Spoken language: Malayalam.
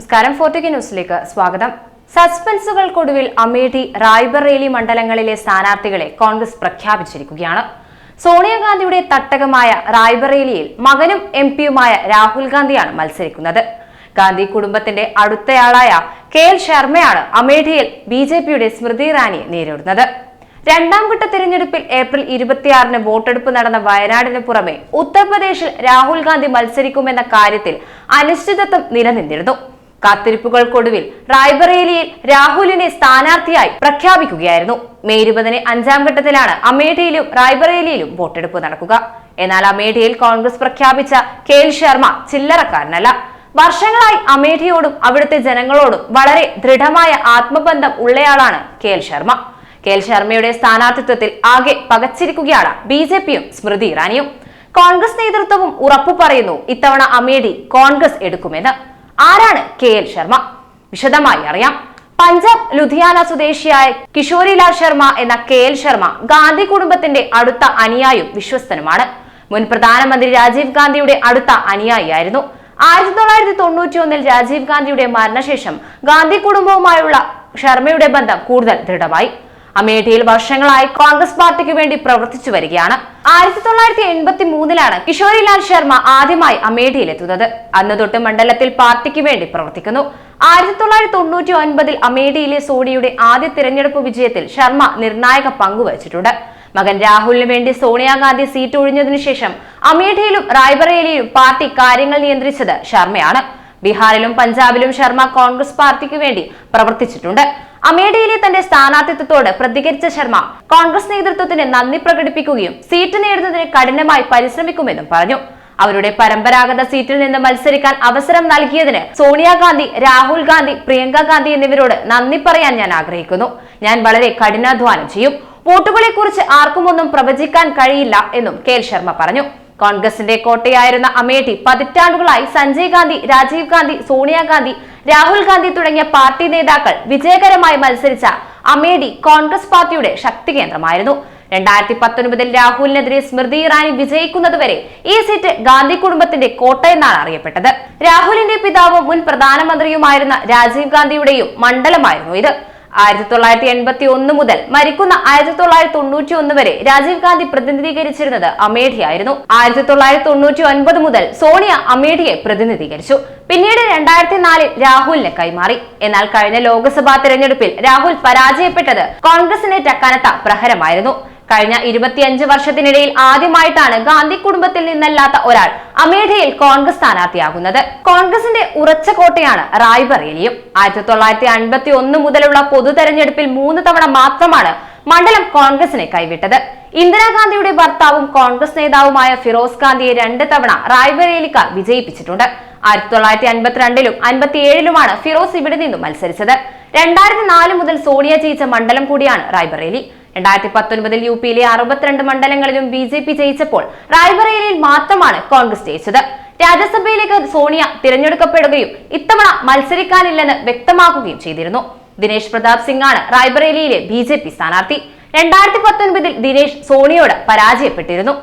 നമസ്കാരം. ഫോർട്ടിക ന്യൂസിലേക്ക് സ്വാഗതം. സസ്പെൻസുകൾക്കൊടുവിൽ അമേഠി റായ്ബറേലി മണ്ഡലങ്ങളിലെ സ്ഥാനാർത്ഥികളെ കോൺഗ്രസ് പ്രഖ്യാപിച്ചിരിക്കുകയാണ്. സോണിയാഗാന്ധിയുടെ തട്ടകമായ റായ്ബറേലിയിൽ മകനും എം പിയുമായ രാഹുൽ ഗാന്ധിയാണ് മത്സരിക്കുന്നത്. ഗാന്ധി കുടുംബത്തിന്റെ അടുത്തയാളായ കെ എൽ ശർമ്മയാണ് അമേഠിയിൽ ബി ജെ പിയുടെ സ്മൃതി ഇറാനിയെ നേരിടുന്നത്. രണ്ടാം ഘട്ട തിരഞ്ഞെടുപ്പിൽ ഏപ്രിൽ ഇരുപത്തിയാറിന് വോട്ടെടുപ്പ് നടന്ന വയനാടിന് പുറമെ ഉത്തർപ്രദേശിൽ രാഹുൽ ഗാന്ധി മത്സരിക്കുമെന്ന കാര്യത്തിൽ അനിശ്ചിതത്വം നിലനിന്നിരുന്നു. കാത്തിരിപ്പുകൾക്കൊടുവിൽ റായ്ബറേലിയിൽ രാഹുലിനെ സ്ഥാനാർത്ഥിയായി പ്രഖ്യാപിക്കുകയായിരുന്നു. മെയ് ഇരുപതിന് അഞ്ചാം ഘട്ടത്തിലാണ് അമേഠിയിലും റായ്ബറേലിയിലും വോട്ടെടുപ്പ് നടക്കുക. എന്നാൽ അമേഠിയിൽ കോൺഗ്രസ് പ്രഖ്യാപിച്ച കെ എൽ ശർമ്മ ചില്ലറക്കാരനല്ല. വർഷങ്ങളായി അമേഠിയോടും അവിടുത്തെ ജനങ്ങളോടും വളരെ ദൃഢമായ ആത്മബന്ധം ഉള്ളയാളാണ് K L Sharma. K L ശർമ്മയുടെ സ്ഥാനാർത്ഥിത്വത്തിൽ ആകെ പകച്ചിരിക്കുകയാണ് ബി ജെ പിയും സ്മൃതി ഇറാനിയും. കോൺഗ്രസ് നേതൃത്വവും ഉറപ്പു പറയുന്നു ഇത്തവണ അമേഠി കോൺഗ്രസ് എടുക്കുമെന്ന്. ആരാണ് കെ എൽ ശർമ്മ? വിശദമായി അറിയാം. പഞ്ചാബ് ലുധിയാന സ്വദേശിയായ കിഷോരിലാൽ ശർമ്മ എന്ന കെ എൽ ശർമ്മ ഗാന്ധി കുടുംബത്തിന്റെ അടുത്ത അനുയായും വിശ്വസ്തനുമാണ്. മുൻ പ്രധാനമന്ത്രി രാജീവ് ഗാന്ധിയുടെ അടുത്ത അനുയായിയായിരുന്നു. ആയിരത്തി തൊള്ളായിരത്തി തൊണ്ണൂറ്റി ഒന്നിൽ രാജീവ് ഗാന്ധിയുടെ മരണശേഷം ഗാന്ധി കുടുംബവുമായുള്ള ശർമ്മയുടെ ബന്ധം കൂടുതൽ ദൃഢമായി. അമേഠിയിൽ വർഷങ്ങളായി കോൺഗ്രസ് പാർട്ടിക്ക് വേണ്ടി പ്രവർത്തിച്ചു വരികയാണ്. ആയിരത്തി തൊള്ളായിരത്തി എൺപത്തി മൂന്നിലാണ് കിഷോരിലാൽ ശർമ്മ ആദ്യമായി അമേഠിയിലെത്തുന്നത്. അന്ന് തൊട്ട് മണ്ഡലത്തിൽ പാർട്ടിക്ക് വേണ്ടി പ്രവർത്തിക്കുന്നു. ആയിരത്തി തൊള്ളായിരത്തി തൊണ്ണൂറ്റി ഒൻപതിൽ അമേഠിയിലെ സോണിയുടെ ആദ്യ തിരഞ്ഞെടുപ്പ് വിജയത്തിൽ ശർമ്മ നിർണായക പങ്കുവച്ചിട്ടുണ്ട് മകൻ രാഹുലിന് വേണ്ടി സോണിയാഗാന്ധി സീറ്റ് ഒഴിഞ്ഞതിനു ശേഷം അമേഠിയിലും റായ്ബറേലിയിലും പാർട്ടി കാര്യങ്ങൾ നിയന്ത്രിച്ചത് ശർമ്മയാണ്. ബീഹാറിലും പഞ്ചാബിലും ശർമ്മ കോൺഗ്രസ് പാർട്ടിക്ക് വേണ്ടി പ്രവർത്തിച്ചിട്ടുണ്ട്. അമേഠിയിലെ തന്റെ സ്ഥാനാർത്ഥിത്വത്തോട് പ്രതികരിച്ച ശർമ്മ കോൺഗ്രസ് നേതൃത്വത്തിന് നന്ദി പ്രകടിപ്പിക്കുകയും സീറ്റ് നേടുന്നതിന് കഠിനമായി പരിശ്രമിക്കുമെന്നും പറഞ്ഞു. അവരുടെ പരമ്പരാഗത സീറ്റിൽ നിന്ന് മത്സരിക്കാൻ അവസരം നൽകിയതിന് സോണിയാഗാന്ധി രാഹുൽ ഗാന്ധി പ്രിയങ്ക ഗാന്ധി എന്നിവരോട് നന്ദി പറയാൻ ഞാൻ ആഗ്രഹിക്കുന്നു. ഞാൻ വളരെ കഠിനാധ്വാനം ചെയ്യും. വോട്ടുകളെ കുറിച്ച് ആർക്കും ഒന്നും പ്രവചിക്കാൻ കഴിയില്ല എന്നും കെ ശർമ്മ പറഞ്ഞു. കോൺഗ്രസിന്റെ കോട്ടയായിരുന്ന അമേഠി പതിറ്റാണ്ടുകളായി സഞ്ജയ് ഗാന്ധി രാജീവ് ഗാന്ധി സോണിയാഗാന്ധി രാഹുൽ ഗാന്ധി തുടങ്ങിയ പാർട്ടി നേതാക്കൾ വിജയകരമായി മത്സരിച്ച അമേഠി കോൺഗ്രസ് പാർട്ടിയുടെ ശക്തി കേന്ദ്രമായിരുന്നു. രണ്ടായിരത്തി പത്തൊൻപതിൽ രാഹുലിനെതിരെ സ്മൃതി ഇറാനി വിജയിക്കുന്നതുവരെ ഈ സീറ്റ് ഗാന്ധി കുടുംബത്തിന്റെ കോട്ടയെന്നാണ് അറിയപ്പെട്ടത്. രാഹുലിന്റെ പിതാവും മുൻ പ്രധാനമന്ത്രിയുമായിരുന്ന രാജീവ് ഗാന്ധിയുടെയും മണ്ഡലമായിരുന്നു ഇത്. ആയിരത്തി തൊള്ളായിരത്തി എൺപത്തി ഒന്ന് മുതൽ മരിക്കുന്ന ആയിരത്തി തൊള്ളായിരത്തി തൊണ്ണൂറ്റി ഒന്ന് വരെ രാജീവ് ഗാന്ധി പ്രതിനിധീകരിച്ചിരുന്നത് അമേഠിയായിരുന്നു. ആയിരത്തി തൊള്ളായിരത്തി തൊണ്ണൂറ്റി ഒൻപത് മുതൽ സോണിയ അമേഠിയെ പ്രതിനിധീകരിച്ചു. പിന്നീട് രണ്ടായിരത്തി നാലിൽ രാഹുലിന് കൈമാറി. എന്നാൽ കഴിഞ്ഞ ലോക്സഭാ തെരഞ്ഞെടുപ്പിൽ രാഹുൽ പരാജയപ്പെട്ടത് കോൺഗ്രസിനെ ടക്കാനത്ത പ്രഹരമായിരുന്നു. കഴിഞ്ഞ ഇരുപത്തിയഞ്ച് വർഷത്തിനിടയിൽ ആദ്യമായിട്ടാണ് ഗാന്ധി കുടുംബത്തിൽ നിന്നല്ലാത്ത ഒരാൾ അമേഠിയിൽ കോൺഗ്രസ് സ്ഥാനാർത്ഥിയാകുന്നത്. കോൺഗ്രസിന്റെ ഉറച്ച കോട്ടയാണ് റായ്ബറേലിയും. ആയിരത്തി തൊള്ളായിരത്തി അൻപത്തി ഒന്ന് മുതലുള്ള പൊതു തെരഞ്ഞെടുപ്പിൽ മൂന്ന് തവണ മാത്രമാണ് മണ്ഡലം കോൺഗ്രസിനെ കൈവിട്ടത്. ഇന്ദിരാഗാന്ധിയുടെ ഭർത്താവും കോൺഗ്രസ് നേതാവുമായ ഫിറോസ് ഗാന്ധിയെ രണ്ട് തവണ റായ്ബറേലിക്കാർ വിജയിപ്പിച്ചിട്ടുണ്ട്. ആയിരത്തി തൊള്ളായിരത്തി അൻപത്തിരണ്ടിലും അൻപത്തിയേഴിലുമാണ് ഫിറോസ് ഇവിടെ നിന്നും മത്സരിച്ചത്. രണ്ടായിരത്തി നാല് മുതൽ സോണിയ ജയിച്ച മണ്ഡലം കൂടിയാണ് റായ്ബറേലി. രണ്ടായിരത്തി പത്തൊൻപതിൽ യു പിയിലെ അറുപത്തിരണ്ട് മണ്ഡലങ്ങളിലും ബി ജെ പി ജയിച്ചപ്പോൾ റായ്ബറേലിയിൽ മാത്രമാണ് കോൺഗ്രസ് ജയിച്ചത്. രാജ്യസഭയിലേക്ക് സോണിയ തിരഞ്ഞെടുക്കപ്പെടുകയും ഇത്തവണ മത്സരിക്കാനില്ലെന്ന് വ്യക്തമാക്കുകയും ചെയ്തിരുന്നു. ദിനേശ് പ്രതാപ് സിംഗ് ആണ് റായ്ബറേലിയിലെ ബി ജെ പി സ്ഥാനാർത്ഥി. രണ്ടായിരത്തി പത്തൊൻപതിൽ ദിനേശ് സോണിയോട് പരാജയപ്പെട്ടിരുന്നു.